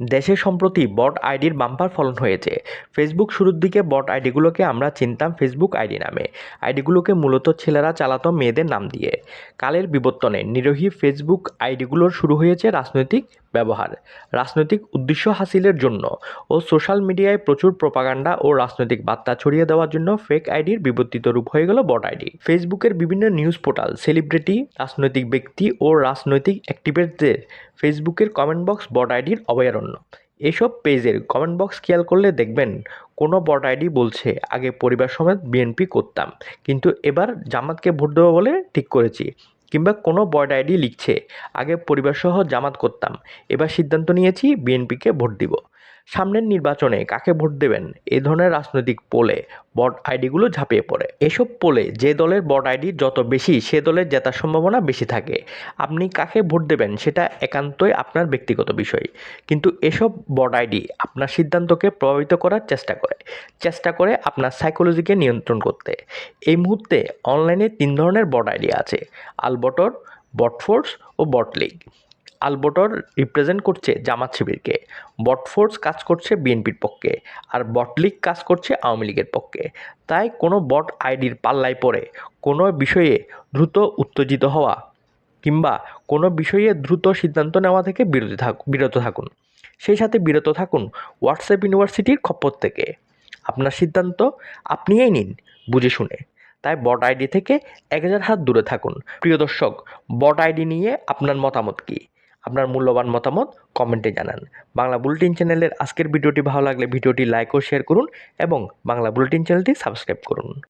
দেশে সম্প্রতি বট আইডির বাম্পার ফলন হয়েছে। ফেসবুক শুরুর দিকে বট আইডিগুলোকে আমরা চিনতাম ফেসবুক আইডি নামে। আইডিগুলোকে মূলত ছেলেরা চালাতো মেয়েদের নাম দিয়ে। কালের বিবর্তনে নিরোহী ফেসবুক আইডিগুলোর শুরু হয়েছে রাজনৈতিক ব্যবহার, রাজনৈতিক উদ্দেশ্য হাসিলের জন্য ও সোশ্যাল মিডিয়ায় প্রচুর প্রপাগান্ডা ও রাজনৈতিক বার্তা ছড়িয়ে দেওয়ার জন্য ফেক আইডির বিবর্তিত রূপ হয়ে গেল বট আইডি। ফেসবুকের বিভিন্ন নিউজ পোর্টাল, সেলিব্রিটি, রাজনৈতিক ব্যক্তি ও রাজনৈতিক অ্যাক্টিভিস্টদের ফেসবুকের কমেন্ট বক্স বট আইডির অভয়ারণ্য। এসব পেজের কমেন্ট বক্স খেয়াল করলে দেখবেন কোনো বট আইডি বলছে, আগে পরিবার সমেত বিএনপি করতাম, কিন্তু এবার জামাতকে ভোট দেবো বলে ঠিক করেছি। কিংবা কোনো বট আইডি লিখছে, আগে পরিবারসহ জামাত করতাম, এবার সিদ্ধান্ত নিয়েছি বিএনপিকে ভোট দিব। সামনের নির্বাচনে কাকে ভোট দেবেন? এ ধরনের রাজনৈতিক পোলে বট আইডিগুলো ঝাঁপিয়ে পড়ে। এসব পোলে যে দলের বট আইডি যত বেশি, সে দলের জেতার সম্ভাবনা বেশি থাকে। আপনি কাকে ভোট দেবেন সেটা একান্তই আপনার ব্যক্তিগত বিষয়। কিন্তু এসব বট আইডি আপনার সিদ্ধান্তকে প্রভাবিত করার চেষ্টা করে। চেষ্টা করে আপনার সাইকোলজিকে নিয়ন্ত্রণ করতে। এই মুহূর্তে অনলাইনে তিন ধরনের বট আইডি আছে। আলবটর বটফোর্স ও বটলিগ আলবটর রিপ্রেজেন্ট করছে জামাত শিবিরকে বটফোর্স কাজ করছে বিএনপির পক্ষে, আর বটলিগ কাজ করছে আওয়ামী লীগের পক্ষে। তাই কোনো বট আইডির পাল্লায় পড়ে, কোনো বিষয়ে দ্রুত উত্তেজিত হওয়া, কিংবা কোনো বিষয়ে দ্রুত সিদ্ধান্ত নেওয়া থেকে বিরত থাক, বিরত থাকুন। সেই সাথে বিরত থাকুন হোয়াটসঅ্যাপ ইউনিভার্সিটির খপ্পর থেকে। আপনার সিদ্ধান্ত আপনিই নিন, বুঝে শুনে। তাই বট আইডি থেকে এক হাজার হাত দূরে থাকুন। প্রিয় দর্শক, বট আইডি নিয়ে আপনার মতামত কী? আপনার মূল্যবান মতামত কমেন্টে জানান। বাংলা বুলেটিন চ্যানেলের আজকের ভিডিওটি ভালো লাগলে ভিডিওটি লাইক ও শেয়ার করুন এবং বাংলা বুলেটিন চ্যানেলটি সাবস্ক্রাইব করুন।